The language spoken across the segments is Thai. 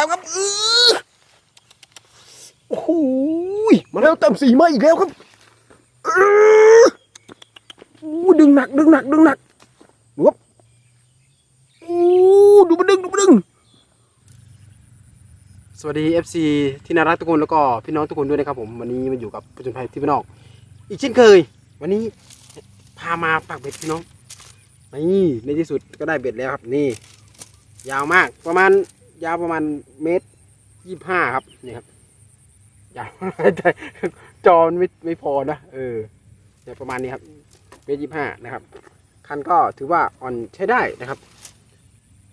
ามครับอื้อโอ้โหยมาแล้วเต็มสีมาอีกแล้วครับอื้อโอ้ดึงหนักดึงหนักดึงหนักดูครับโอ้ดูมันดึงดูมันดึง สวัสดี FC ที่น่ารักทุกคนแล้วก็พี่น้องทุกคนด้วยนะครับผมวันนี้มาอยู่กับประจนภัยที่พี่นอก อีกเช่นเคย วันนี้พามาปักเบ็ดพี่น้องนี่ในที่สุดก็ได้เบ็ดแล้วครับนี่ ยาวมากประมาณ ยาวประมาณเมตรยี่ห้าครับนี่ครับยาวแต่จอนไม่ไม่พอนะเออเนี่ยประมาณนี้ครับเมตรยี่ห้านะครับ คันก็ถือว่าอ่อนใช้ได้นะครับ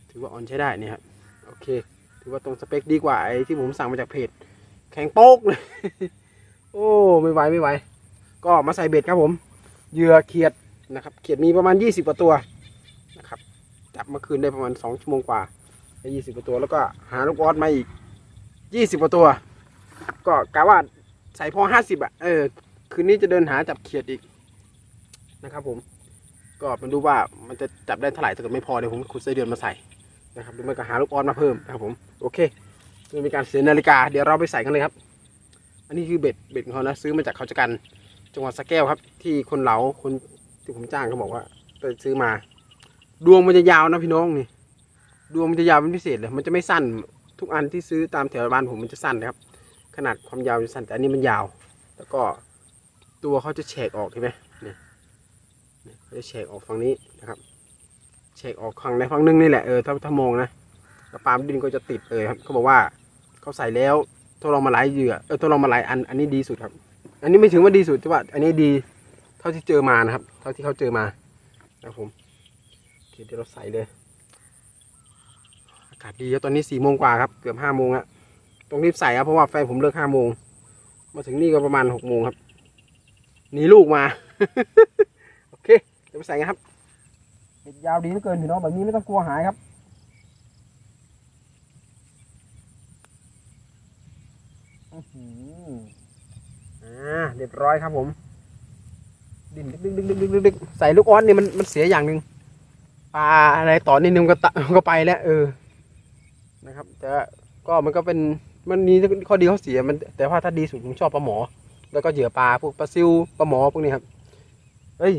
ถือว่าอ่อนใช้ได้นี่ครับโอเค ถือว่าตรงสเปคดีกว่าไอ้ที่ผมสั่งมาจากเพจ แข็งโป๊กเลยโอ้ไม่ไหวไม่ไหวก็มาใส่เบ็ดครับผมเหยื่อเขียดนะครับ เขียดมีประมาณ 20กว่าตัวนะครับจับเมื่อคืนได้ประมาณ 2 ชั่วโมงกว่า ได้20กว่าตัว แล้วก็หาลูกออสมาอีก20กว่าตัว ก็กะว่าใส่พอ50อะ เออ คืนนี้จะเดินหาจับเขียดอีกนะครับ ผม ก็มาดูว่ามันจะจับได้เท่าไหร่ถ้าเกิดไม่พอเดี๋ยวผมขุดไส้เดือนมาใส่นะครับหรือไม่ก็หาลูกออสมาเพิ่มนะครับ ผม โอเคไม่มีการเสียนาฬิกา เดี๋ยวเราไปใส่กันเลยครับ อันนี้คือเบ็ด เบ็ดของเขานะ ซื้อมาจากเขาจะกัน จังหวัดสะแก้วครับ ที่คนเหลา คนที่ผมจ้างเขาบอกว่าไปซื้อมา ดวงมันจะยาวนะพี่น้องนี่ ดวงมันจะยาวเป็นพิเศษเลย มันจะไม่สั้นทุกอันที่ซื้อตามแถวบ้านผมมันจะสั้นนะครับ ขนาดความยาวจะสั้นแต่อันนี้มันยาว แล้วก็ตัวเขาจะแฉกออกเห็นไหมเนี่ยเขาจะแฉกออกฝั่งนี้นะครับแฉกออกฝั่งในฝั่งนึงนี่แหละเออถ้าถ้ามองนะแล้วปามดินก็จะติดเลยครับเขาบอกว่าเขาใส่แล้วทดลองมาหลายเหยื่อเออทดลองมาหลายอันอันนี้ดีสุดครับ อันนี้ไม่ถึงว่าดีสุดแต่ว่า อันนี้ดีเท่าที่เจอมานะครับ เท่าที่เขาเจอมานะครับผมโอเคเดี๋ยวเราใส่เลยากาศดีแล้วตอนนี้สี่โมงกว่าครับ เกือบห้าโมงแล้วต้องรีบใส่ครับเพราะว่าแฟนผมเลิกห้าโมง มาถึงนี่ก็ประมาณหกโมงครับหนีลูกมา โอเคเดี๋ยวไปใส่กันครับเบ็ดยาวดีเหลือเกินพี่น้องแบบนี้ไม่ต้องกลัวหายครับอื้อหืออ่าเรียบร้อยครับผมดินดึกดึกดึกดึกดึกดึกดึกใส่ลูกออสเนี่ยมันมันเสียอย่างหนึ่งปลาอะไรต่อนิดนึงก็ตะก็ไปแล้วเออ นะครับ แต่ก็มันก็เป็นมันมีข้อดีข้อเสียมันแต่ว่าถ้าดีสุดผมชอบปลาหมอ แล้วก็เหยื่อปลาพวกปลาซิวปลาหมอพวกนี้ครับเอ้ย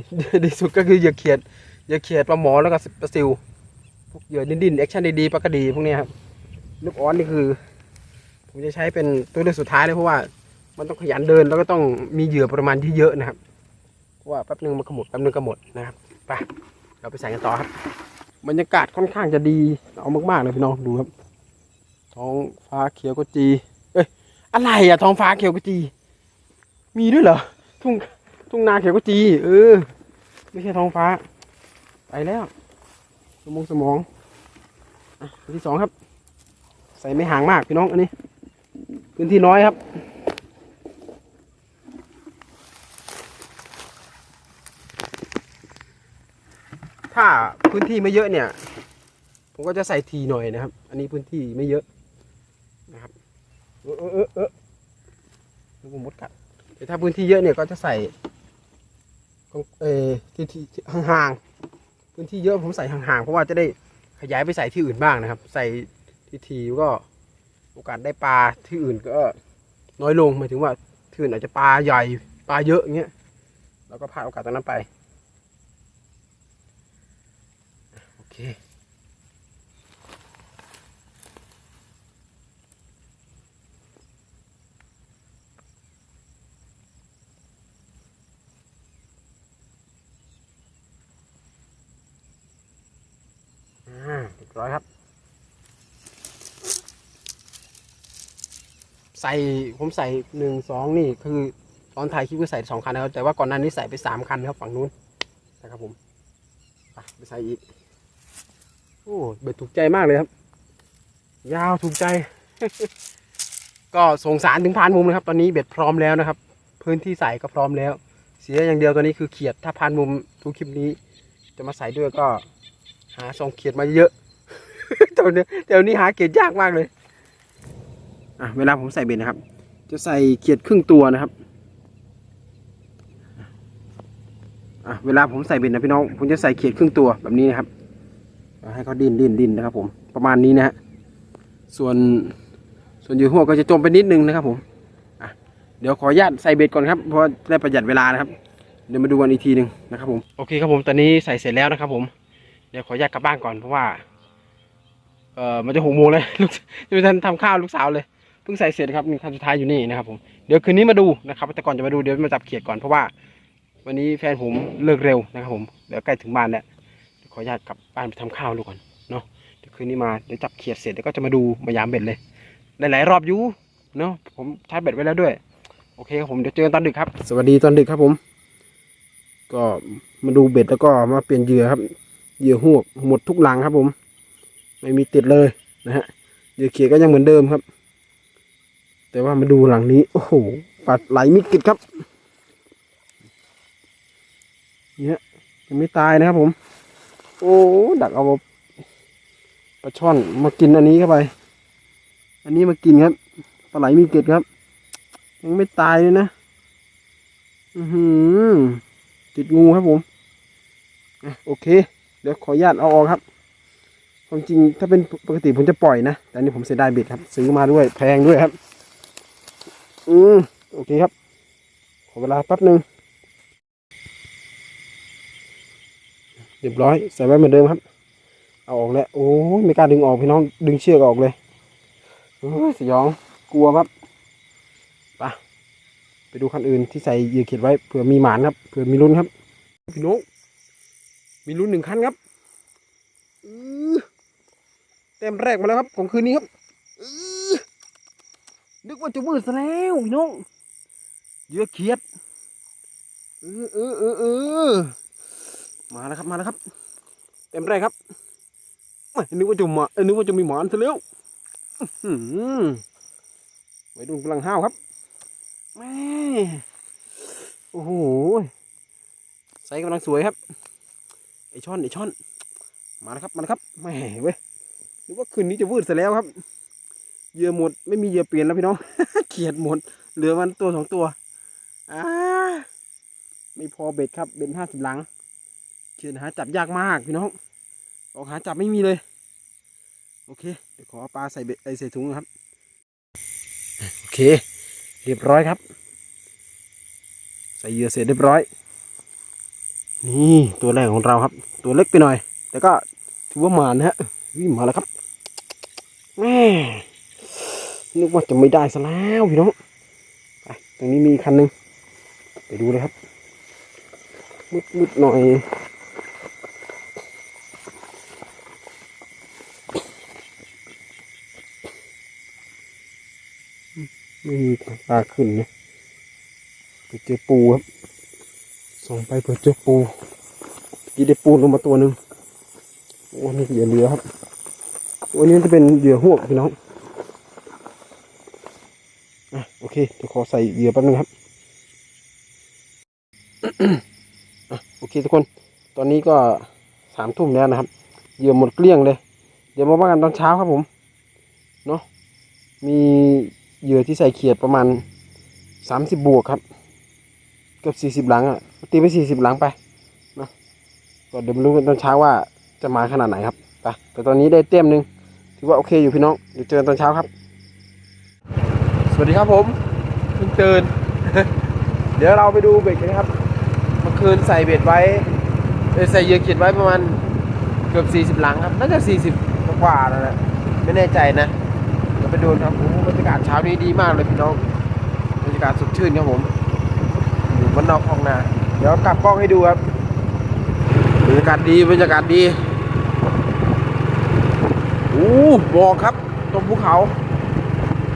ดีสุดก็คือเหยื่อเขียดเหยื่อเขียดปลาหมอแล้วก็ปลาซิวพวกเหยื่อดินดินแอคชั่นดีๆปลากระดีพวกนี้ครับลูกอ้อสนี่คือ ผมจะใช้เป็นตัวเลือกสุดท้ายเลยเพราะว่ามันต้องขยันเดินแล้วก็ต้องมีเหยื่อประมาณที่เยอะนะครับเพราะว่าแป๊บนึงมันก็หมดแป๊บนึงก็หมดนะครับไปเราไปใส่กันต่อครับบรรยากาศค่อนข้างจะดีเอามากๆเลยพี่น้องดูครับ ท้องฟ้าเขียวกจี เอ้ย อะไรอะท้องฟ้าเขียวกจี มีด้วยเหรอ ทุ่ง ทุ่งนาเขียวกจี เออ ไม่ใช่ท้องฟ้า ไปแล้วสมองสมองอะอันที่สองครับ ใส่ไม่ห่างมากพี่น้องอันนี้ พื้นที่น้อยครับถ้าพื้นที่ไม่เยอะเนี่ย ผมก็จะใส่ทีหน่อยนะครับ อันนี้พื้นที่ไม่เยอะ นะครับเออเออเออเออนึกมดกัดแต่ถ้าพื้นที่เยอะเนี่ยก็จะใส่เออที่ที่ที่ห่างๆพื้นที่เยอะผมใส่ห่างๆเพราะว่าจะได้ขยายไปใส่ที่อื่นบ้างนะครับ ใส่ที่ทีก็โอกาสได้ปลาที่อื่นก็น้อยลงหมายถึงว่าที่อื่นอาจจะปลาใหญ่ปลาเยอะอย่างเงี้ยเราก็พลาดโอกาสตรงนั้นไปโอเค อ่าเรีย บร้อยครับ ใส่ผมใส่หนึ่งสองนี่คือ ตอนถ่ายคลิปก็ใส่สองคันนะครับแต่ว่าก่อนหน้านี้ใส่ไปสามคันครับฝั่งนู้นนะครับผมไปใส่อีกโอ้เบ็ดถูกใจมากเลยครับ ยาวถูกใจ ก็สงสารถึงพานมุมนะครับ ตอนนี้เบ็ดพร้อมแล้วนะครับ พื้นที่ใส่ก็พร้อมแล้ว เสียอย่างเดียวตอนนี้คือเขียดถ้าพานมุมทุกคลิปนี้ จะมาใส่ด้วยก็หาซองเขียดมาเยอะ ตอนนี้แต่วันนี้หาเขียดยากมากเลยอะเวลาผมใส่เบ็ดนะครับ จะใส่เขียดครึ่งตัวนะครับอะเวลาผมใส่เบ็ดนะพี่น้อง ผมจะใส่เขียดครึ่งตัวแบบนี้นะครับ ให้เขาดิ้นดิ้นดิ้นนะครับ ผมประมาณนี้นะฮะส่วนส่วนเหยื่หัวก็จะจมไปนิดนึงนะครับ ผมอะเดี๋ยวขออนุญาตใส่เบ็ดก่อนครับเพราะจะได้ประหยัดเวลานะครับ เดี๋ยวมาดูกันอีกทีหนึ่งนะครับ ผมโอเคครับผมตอนนี้ใส่เสร็จแล้วนะครับ ผมเดี๋ยวขออนุญาตกลับบ้านก่อนเพราะว่า เออมันจะหกโมงเลยลูกยังไม่ทันทำข้าวลูกสาวเลยเพิ่งใส่เสร็จครับนี่ขั้นสุดท้ายอยู่นี่นะครับผมเดี๋ยวคืนนี้มาดูนะครับแต่ก่อนจะมาดูเดี๋ยวมาจับเขียดก่อนเพราะว่า วันนี้แฟนผมเลิกเร็วนะครับผมเดี๋ยวใกล้ถึงบ้านแล้วขออนุญาตกลับบ้านไปทำข้าวดูกก่อนเนาะเดี๋ยวคืนนี้มาเดี๋ยวจับเขียดเสร็จเดี๋ยวก็จะมาดูมายามเบ็ดเลยหลายๆรอบอยู่เนาะผมชาร์จเบ็ดไว้แล้วด้วย โอเคครับผมเดี๋ยวเจอกันตอนดึกครับ สวัสดีตอนดึกครับผม ก็มาดูเบ็ดแล้วก็มาเปลี่ยนเหยื่อครับเหยื่อหวกหมดทุกหลังครับผม ไม่มีติดเลยนะฮะเหยื่อเขียก็ยังเหมือนเดิมครับ แต่ว่ามาดูหลังนี้ โอ้โหปลาไหลมิดกิดครับเนี่ยยังไม่ตายนะครับผม โอ้ดักเอาปลาช่อนมากินอันนี้เข้าไป อันนี้มากินครับปลาไหลมีเกล็ดครับ ยังไม่ตายเลยนะ อือหือติดงูครับผม โอเค เดี๋ยวขออนุญาตเอาออกครับ ความจริงถ้าเป็นปกติผมจะปล่อยนะ แต่อันนี้ผมเสียดายเบ็ดครับ ซื้อมาด้วยแพงด้วยครับ อืมโอเคครับ ขอเวลาแป๊บหนึ่งเรียบร้อยใส่ไว้เหมือนเดิมครับ เอาออกแล้ว โอ้ยไม่กล้าดึงออกพี่น้องดึงเชือกออกเลยโอ้ยสยองกลัวครับไปไปดูคันอื่นที่ใส่เหยื่อเขียดไว้เผื่อมีหมานครับเผื่อมีลุ้นครับ พี่น้องมีลุ้นหนึ่งคันครับอือ เต็มแรกมาแล้วครับของคืนนี้ครับนึกว่าจะมืดซะแล้วน้องเยื่อเขียดเออเออเออเออมาแล้วครับมาแล้วครับ เต็มแรกครับนึกว่าจะมาเออนึกว่าจะมีหมอนซะแล้วไว้ดูกำลังห้าวครับแม่โอ้โหใส่กำลังสวยครับไอช่อนไอช่อน มาแล้วครับมาแล้วครับแม่เว้ย นึกว่าคืนนี้จะวืดซะแล้วครับเหยื่อหมดไม่มีเหยื่อเปลี่ยนแล้วพี่น้องเขียดหมด เหลือมันตัวสองตัวอ่าไม่พอเบ็ดครับเบ็ดห้าสิบหลังเขียนหาจับยากมากพี่น้องออกหาจับไม่มีเลย โอเคเดี๋ยวขอปลาใส่เบ็ดใส่ถุงนะครับโอเค เรียบร้อยครับ ใส่เหยื่อเสร็จเรียบร้อย นี่ตัวแรกของเราครับ ตัวเล็กไปหน่อย แต่ก็ถือว่าหมานะฮะวิ่งมาแล้วครับ แม่นึกว่าจะไม่ได้ซะแล้วพี่น้องไปตรงนี้มีคันหนึ่งไปดูเลยครับมุดมุดหน่อย ไม่มีปลาขึ้นนะไปเจอปูครับ ส่งไปเผื่อเจอปูกี่ได้ปูลงมาตัวหนึ่งโอ้นี่เหยื่อเรือครับ วันนี้จะเป็นเหยื่อหวกพี่น้องอะโอเคเดี๋ยวขอใส่เหยื่อแป๊บนึงครับอะโอเคทุกคน ตอนนี้ก็สามทุ่มแล้วนะครับเหยื่อหมดเกลี้ยงเลย เดี๋ยวมาว่ากันตอนเช้าครับผมเนาะมีเหยื่อที่ใส่เขียดประมาณสามสิบบวกครับ เกือบสี่สิบหลังอะตีไปสี่สิบหลังไปเนาะก็เดี๋ยวมารู้กันตอนเช้าว่าจะมาขนาดไหนครับ ไปแต่ตอนนี้ได้เต็มหนึ่งถือว่าโอเคอยู่พี่น้องเดี๋ยวเจอตอนเช้าครับ สวัสดีครับผมเพิ่งตื่นเดี๋ยวเราไปดูเบ็ดกันะครับเมื่อคืนใส่เบ็ดไว้ใส่เยื่อเขียดไว้ประมาณเกือบ40 หลังครับน่าจะ40กว่าแล้วแหละไม่แน่ใจนะเดี๋ยวไปดูครับโอ้บรรยากาศเช้านี้ดีมากเลยพี่น้องบรรยากาศสดชื่นครับผมอยู่บนนอกห้องนาเดี๋ยวกลับกล้องให้ดูครับบรรยากาศดีบรรยากาศดี อ้หมอกครับ ตรงภูเขา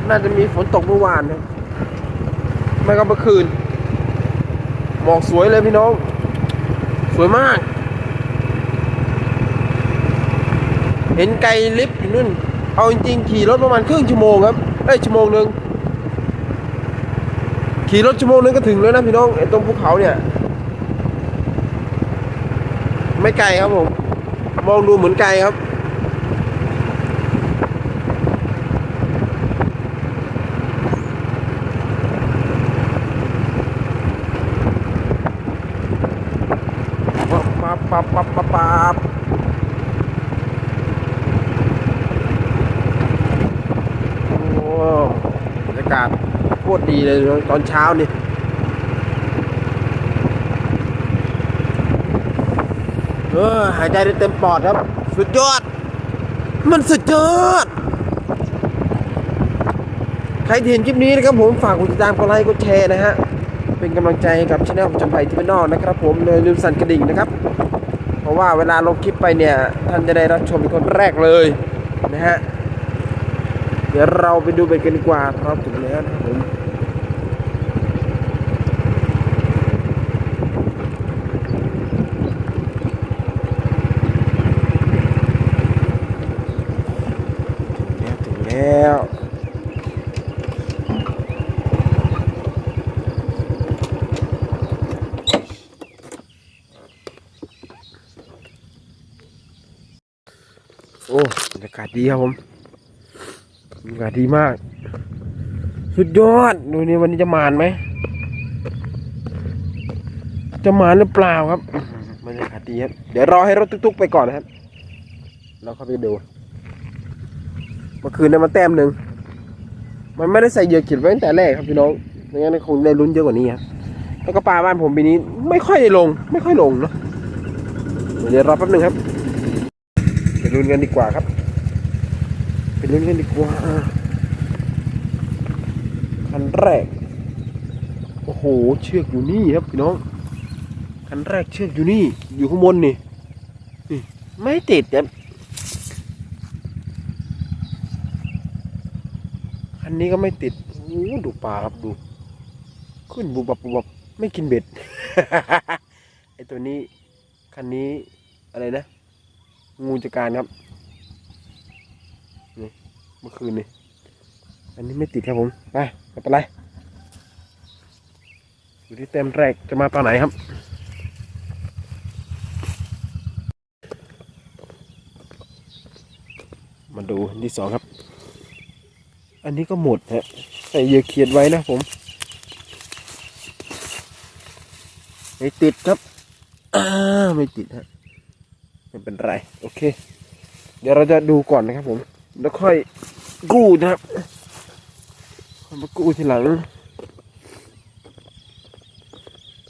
น่าจะมีฝนตกเมื่อวานนะไม่ก็เมื่อคืน หมอกสวยเลยพี่น้อง สวยมาก เห็นไกลลิฟต์อยู่นู่น เอาจริงๆขี่รถประมาณครึ่งชั่วโมงครับ เอ้ยชั่วโมงหนึ่งขี่รถชั่วโมงนึงก็ถึงแล้วนะพี่น้องไอ้ตรงภูเขาเนี่ย ไม่ไกลครับผม มองดูเหมือนไกลครับ ปับปับปับปับโอ้บรรยากาศโคตรดีเลยตอนเช้านี่เออหายใจได้เต็มปอดครับ สุดยอด มันสุดยอด ใครเห็นคลิปนี้นะครับผมฝากกดติดตามกดไลค์กดแชร์นะฮะ เป็นกำลังใจให้กับช่องจำไปที่เป็นนอกนะครับผมเลยลืมสั่นกระดิ่งนะครับ ว่าเวลาลงคลิปไปเนี่ยท่านจะได้รับชมเป็นคนแรกเลยนะฮะเดี๋ยวเราไปดูไปกันดีกว่าครับถึงแล้วนะผม ถึงแล้วถึงแล้วโอ้บรรยากาศ ดีครับผมบรรยากาศดีมาก สุดยอด ดูนี่วันนี้จะมานไหม จะมานหรือเปล่าครับบรรยากาศดีครับ เดี๋ยวรอให้รถตุ๊กๆไปก่อนนะครับ เราเข้าไปดู เมื่อคืนเนี่ยมันแต้มหนึ่ง มันไม่ได้ใส่เหยื่อขีดไว้ตั้งแต่แรกครับพี่น้องไม่งั้นคงได้ลุ้นเยอะกว่านี้ครับแล้วก็ปลาบ้านผมปีนี้ ไม่ค่อยได้ลง ไม่ค่อยลงเนาะเดี๋ยวรอแป๊บหนึ่งครับไปลุ้นกันดีกว่าครับ ไปลุ้นกันดีกว่าคันแรก โอ้โห เชือกอยู่นี่ครับพี่น้องคันแรกเชือกอยู่นี่ อยู่ข้างบนนี่นี่ ไม่ติดครับคันนี้ก็ไม่ติดโอ้ดูปลาครับดู ขึ้นบุบบับบุบบับไม่กินเบ็ดไอตัวนี้คันนี้อะไรนะ งูจัดการครับ เมื่อคืนนี่อันนี้ไม่ติดครับผมไปไม่เป็นไรอยู่ที่เต็มแรกจะมาตอนไหนครับมาดูอันที่สองครับ อันนี้ก็หมดฮะใส่เหยื่อเขียดไว้นะผมไม่ติดครับอ่าไม่ติดฮะไม่เป็นไร โอเค เดี๋ยวเราจะดูก่อนนะครับผม แล้วค่อย กู้นะครับมากู้ทีหลัง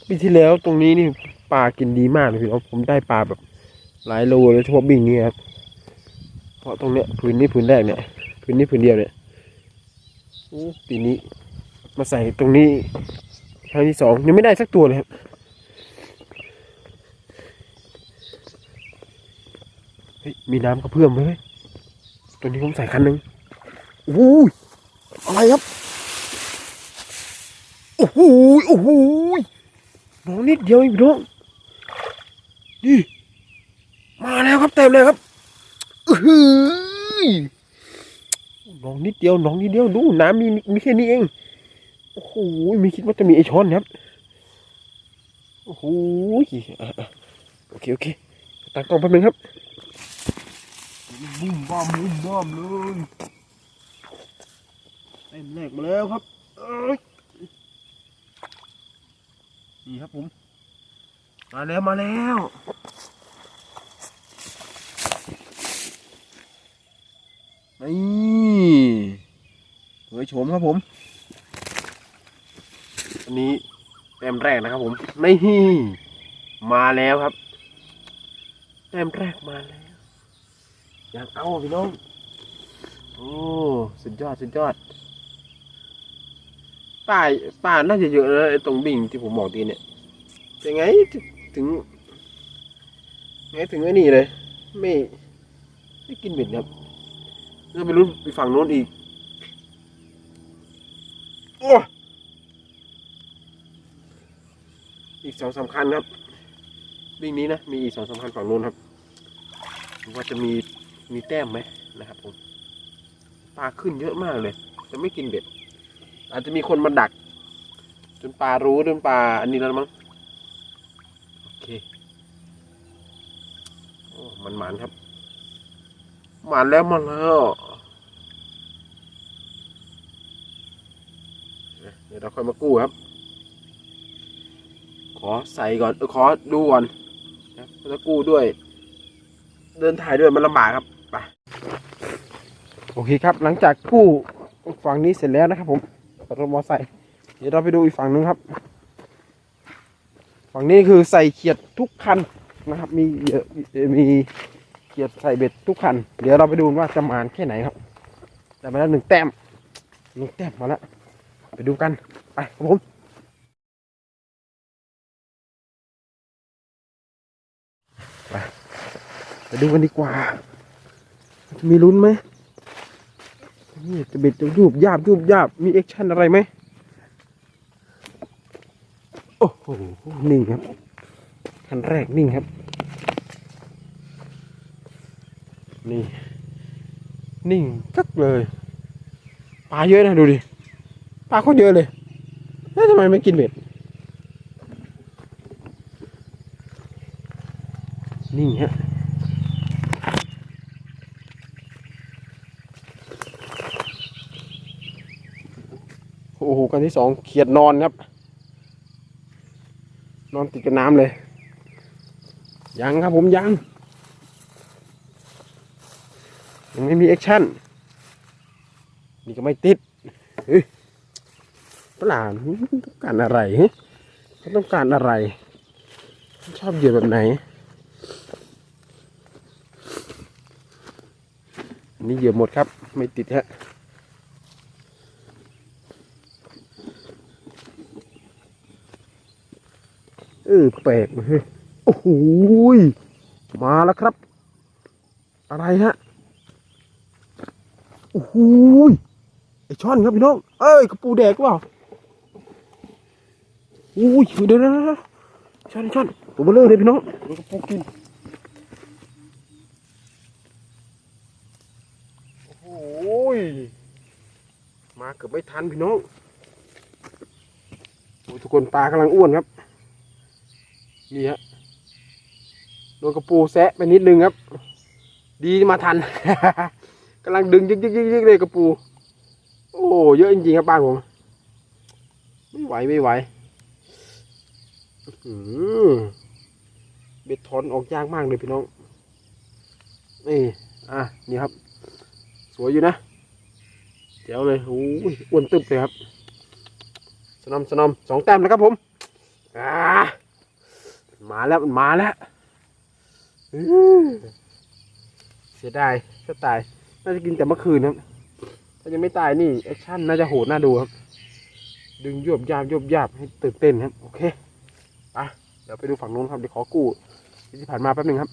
ปีที่แล้วตรงนี้นี่ปลากินดีมากเลยพี่น้องผมได้ปลาแบบ หลายโลเลยเฉพาะบิ่งนี่ครับเพราะตรงเนี้ยพื้นนี้พื้นแรกเนี่ยพื้นนี้พื้นเดียวเนี่ยโอ้ปีนี้ มาใส่ตรงนี้ครั้งที่สองยังไม่ได้สักตัวเลยครับเฮ้ยมีน้ำกระเพื่อมไหมเว้ยตัวนี้ผมใส่คันหนึ่ง โอ้โหอะไรครับ โอ้โหโอ้โหน้องนิดเดียวเองพี่น้องนี่มาแล้วครับเต็มเลยครับอื้อหือน้องนิดเดียวน้องนิดเดียวดูน้ำมีมีแค่นี้เองโอ้โหมีคิดว่าจะมีไอช้อนครับโอ้โหโอเคโอเคตั้งกล้องแป๊บนึงครับบุ้มบ้ามบุ้มบ้ามเลย เต็มแรกมาแล้วครับนี่ครับผม มาแล้วมาแล้วนี่สวยโฉมครับผม อันนี้แต้มแรกนะครับผมนี่มาแล้วครับแต้มแรกมาแล้ว อยากเอาพี่น้อง โอ้ สุดยอด สุดยอด ป่าป่าน่าจะเยอะนะไอ้ตรงบิ่งที่ผมบอกทีเนี่ยยังไงถึงไงถึงไอ้นี่เลย ไม่ไม่กินเบ็ดครับแล้วไปรู้ไปฝั่งโน้นอีกโอ้อีกสองสามคันครับบิ่งนี้นะ มีอีกสองสามคันฝั่งโน้นครับว่าจะมีมีแต้มไหมนะครับผมปลาขึ้นเยอะมากเลย แต่ไม่กินเบ็ด อาจจะมีคนมาดัก จนปลารู้จนปลาอันนี้แล้วมั้งโอเคโอ้มันหมานครับหมานแล้วมันแล้วเดี๋ยวเราค่อยมากู้ครับ ขอใส่ก่อนขอดูก่อนนะจะกู้ด้วย เดินถ่ายด้วยมันลำบากครับไปโอเคครับ หลังจากกู้ฝั่งนี้เสร็จแล้วนะครับผม รถมอไซค์เดี๋ยวเราไปดูอีกฝั่งนึงครับ ฝั่งนี้คือใส่เขียดทุกคันนะครับ มีเยอะมีเขียดใส่เบ็ดทุกคัน เดี๋ยวเราไปดูว่าจะมานแค่ไหนครับได้มาแล้วหนึ่งแต้มหนึ่งแต้มมาแล้วไปดูกันไปครับผมไปไปดูกันดีกว่า จะมีลุ้นไหม นี่จะเบ็ดจะยูบยาบยูบยาบมีแอคชั่นอะไรไหมโอ้โหนิ่งครับคันแรกนิ่งครับ นี่นิ่งกักเลยปลาเยอะนะดูดิปลาโคตรเยอะเลยแล้วทำไมไม่กินเบ็ด นิ่งฮะ โอันที่สองเขียดนอนครับ นอนติดกับน้ำเลย ยังครับผมยัง ยังไม่มีแอคชั่น นี่ก็ไม่ติดเฮ้ยปลาต้องการอะไรฮะเขาต้องการอะไร ชอบเหยื่อแบบไหนนนี้เหยื่อหมดครับ ไม่ติดฮะ ออแปลกเฮ้ยโอ้โหยมาแล้วครับ อะไรฮะโอ้โหยไอช่อนครับพี่น้อง เอ้ยกระปูแดกหรือเปล่าโอ้ยเดี๋ยวเดี๋ยวเดี๋ยวช่อนช่อนตัวเบลเลอร์เลยพี่น้องเดี๋ยวกระปูกินโอ้โหยมาเกือบไม่ทันพี่น้องโอ้ยทุกคนปลากำลังอ้วนครับ นี่ฮะโดนกระปูแซะไปนิดนึงครับ ดีมาทัน กำลังดึงยึกยึกยึกเลยกระปู โอ้เยอะจริงๆครับบ้านผม ไม่ไหวไม่ไหวอื้อหือเบ็ดถอนออกยากมากเลยพี่น้อง นี่ อะ นี่ครับ สวยอยู่นะเดี๋ยวเลยโอ้ยอ้วนตึบเลยครับ สนอมสนอมสองแต้มแล้วครับผม อ่า มาแล้วมันมาแล้วอื้อเสียดายถ้าตาย น่าจะกินแต่เมื่อคืนครับ ถ้ายังไม่ตายนี่แอคชั่นน่าจะโหดน่าดูครับ ดึงยวบยาบยวบยาบให้ตื่นเต้นครับ โอเคไปเดี๋ยวไปดูฝั่งนู้นครับ เดี๋ยวขอกู้ที่ผ่านมาแป๊บหนึงครับ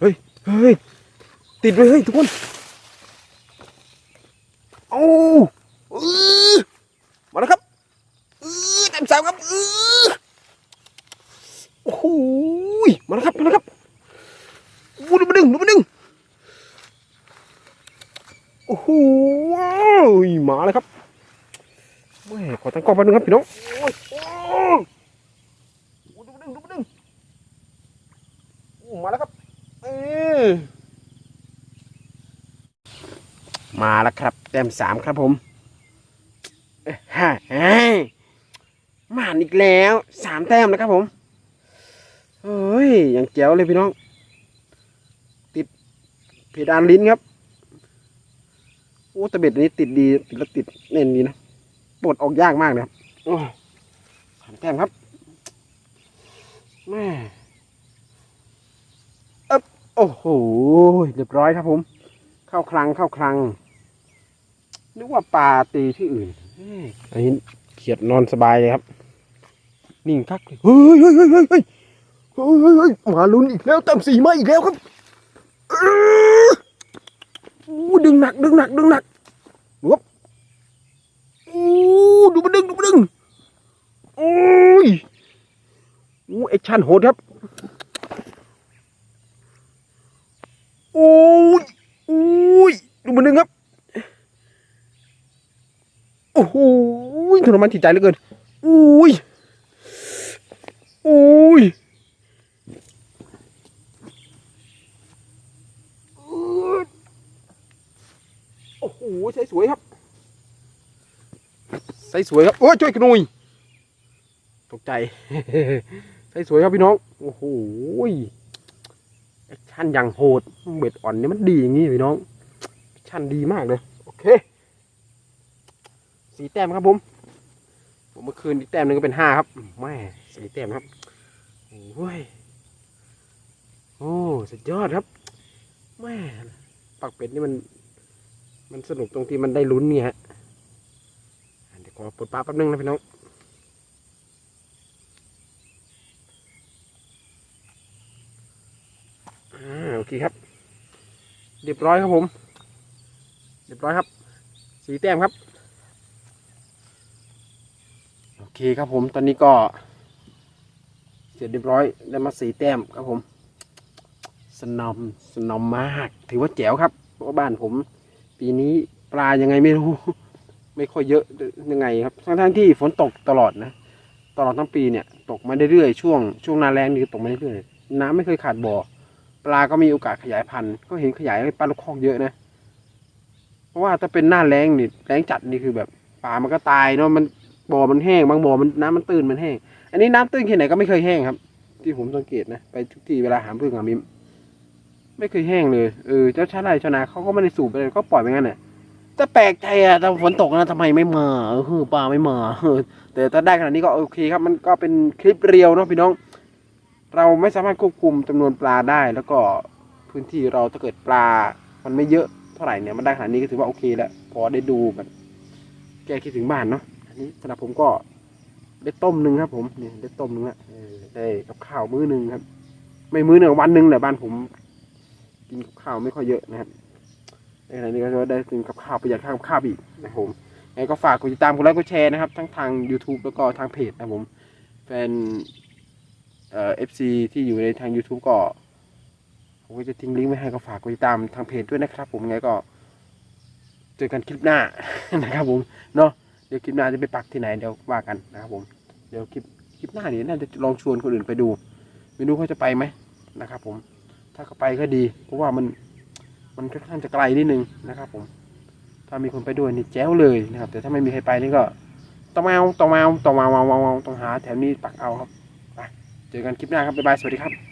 เฮ้ย เฮ้ย ติดเลยเฮ้ยทุกคนโอ้เออมาแล้วครับ เออเต็มสามครับเออโอ้โหยมาแล้วครับมาแล้วครับโอ้ดูมาดึงดูมาดึง โอ้โหยมาแล้วครับแม่ขอตั้งกล้องแป๊บนึงครับพี่น้องโอ้ยโอ้ดูมาดึงดูดึงโอ้มาแล้วครับเออมาแล้วครับแต้มสามครับผมฮ่าฮ่ามาอีกแล้วสามแต้มแล้วครับผมเฮ้ยอย่างแจ๋วเลยพี่น้อง ติดเพดานลิ้นครับ โอ้ตะเบ็ดนี้ติดดีติดแล้วติดเน่นดีนะปลดออกยากมากนะครับสานแต้ครับแม่เอ๊บโอ้โหเรียบร้อยครับผม เข้าครังเข้าครัง นึกว่าปลาตีที่อื่นอันนี้เขียดนอนสบายเลยครับ นิ่งคักเฮ้ยเฮ้ยเฮ้ยเฮ้ยเฮ้ยมาลุ้นอีกแล้วตามสีมาอีกแล้วครับ อู้ดึงหนักดึงหนักดึงหนักดูครับอู้ดูมันดึงดูมันดึงโอ้ยอู้แอคชั่นโหดครับโอ้ยโอ้ยดูมันดึงครับโอ้โหทรมานจิตใจเหลือเกินอุ้ยอุ้ยโอ้โห ใส่สวยครับใส่สวยครับโอ้ยช่วยกระนุยตกใจใส่สวยครับพี่น้องโอ้โหแอคชั่นอย่างโหดเบ็ดอ่อนเนี่ยมันดีอย่างนี้พี่น้องแอคชั่นดีมากเลยโอเคสีแต้มครับผมผมเมื่อคืนอีกแต้มหนึ่งก็เป็นห้าครับแม่สีแต้มครับโอ้ยโอ้สุดยอดครับแม่ปักเป็ดนี่มัน มันสนุกตรงที่มันได้ลุ้นเนี่ยฮะเดี๋ยวขอปลดปลาแป๊บนึงนะพี่น้องอโอเคครับ เรียบร้อยครับผม เรียบร้อยครับ สีแต้มครับ โอเคครับผม ตอนนี้ก็ เสร็จเรียบร้อย ได้มาสีแต้มครับผม สนอม สนอมมาก ถือว่าแจ๋วครับ เพราะบ้านผม ปีนี้ปลายังไงไม่รู้ ไม่ค่อยเยอะยังไงครับทั้งทั้งที่ฝนตกตลอดนะตลอดทั้งปีเนี่ย ตกมาเรื่อยๆช่วงช่วงหนาแรงนี่ตกมาเรื่อยๆน้ำไม่เคยขาดบ่อปลาก็มีโอกาสขยายพันธุ์ก็เห็นขยายปลาลูกคอกเยอะนะเพราะว่าถ้าเป็นหน้าแรงนี่แรงจัดนี่คือแบบปลามันก็ตายเนาะมันบ่อมันแห้งบางบ่อมันน้ำมันตื้นมันแห้งอันนี้น้ำตื้นแค่ไหนก็ไม่เคยแห้งครับ ที่ผมสังเกตนะไปทุกที่เวลาหามพึ่งหามิม ไม่เคยแห้งเลยเออเจ้าชาไรชาวนาเขาก็ไม่ได้สูบอะไรเขาปล่อยไปงั้นน่ะจะแปลกใจอะแต่ฝนตกนะทำไมไม่มาเออปลาไม่มาเออแต่ถ้าได้ขนาดนี้ก็โอเคครับ มันก็เป็นคลิปเรียวเนาะพี่น้อง เราไม่สามารถควบคุมจำนวนปลาได้ แล้วก็พื้นที่เราถ้าเกิดปลา มันไม่เยอะเท่าไหร่เนี่ยมันได้ขนาดนี้ก็ถือว่าโอเคแล้วพอได้ดูแบบแกคิดถึงบ้านเนาะอันนี้สำหรับผมก็ได้ต้มหนึ่งครับ ผมเนี่ยได้ต้มหนึ่งละเออได้กับข้าวมื้อหนึ่งครับ ไม่มื้อหนึ่งวันหนึ่งแหละบ้านผม กินข้าวไม่ค่อยเยอะนะครับในขณะนี้ก็จะได้กินกับข้าวประหยัดค่ากับข้าวอีกนะครับผมยังไงก็ฝากกดติดตามกดไลค์กดแชร์นะครับ ทั้งทาง YouTube แล้วก็ทางเพจนะครับผมแฟนเอ่อฟซีที่อยู่ในทาง YouTube ก็ผมก็จะทิ้งลิงก์ไว้ให้ก็ฝากกดติดตามทางเพจด้วยนะครับ ผมยังไงก็เจอกันคลิปหน้านะครับ ผมเนาะเดี๋ยวคลิปหน้าจะไปปักที่ไหนเดี๋ยวว่ากันนะครับ ผมเดี๋ยวคลิปคลิปหน้าเนี่ยน่าจะลองชวนคนอื่นไปดู ไม่รู้เขาจะไปไหมนะครับ ผม ถ้าเขาไปก็ดี เพราะว่ามันมันค่อนข้างจะไกลนิดนึงนะครับผมถ้ามีคนไปด้วยนี่แจ๋วเลยนะครับ แต่ถ้าไม่มีใครไปนี่ก็ต้องมาเอาต้องมาเอาต้องมาเอาเองเอาต้องหาแถวนี้ปักเอาครับไปเจอกันคลิปหน้าครับบ๊ายบายสวัสดีครับ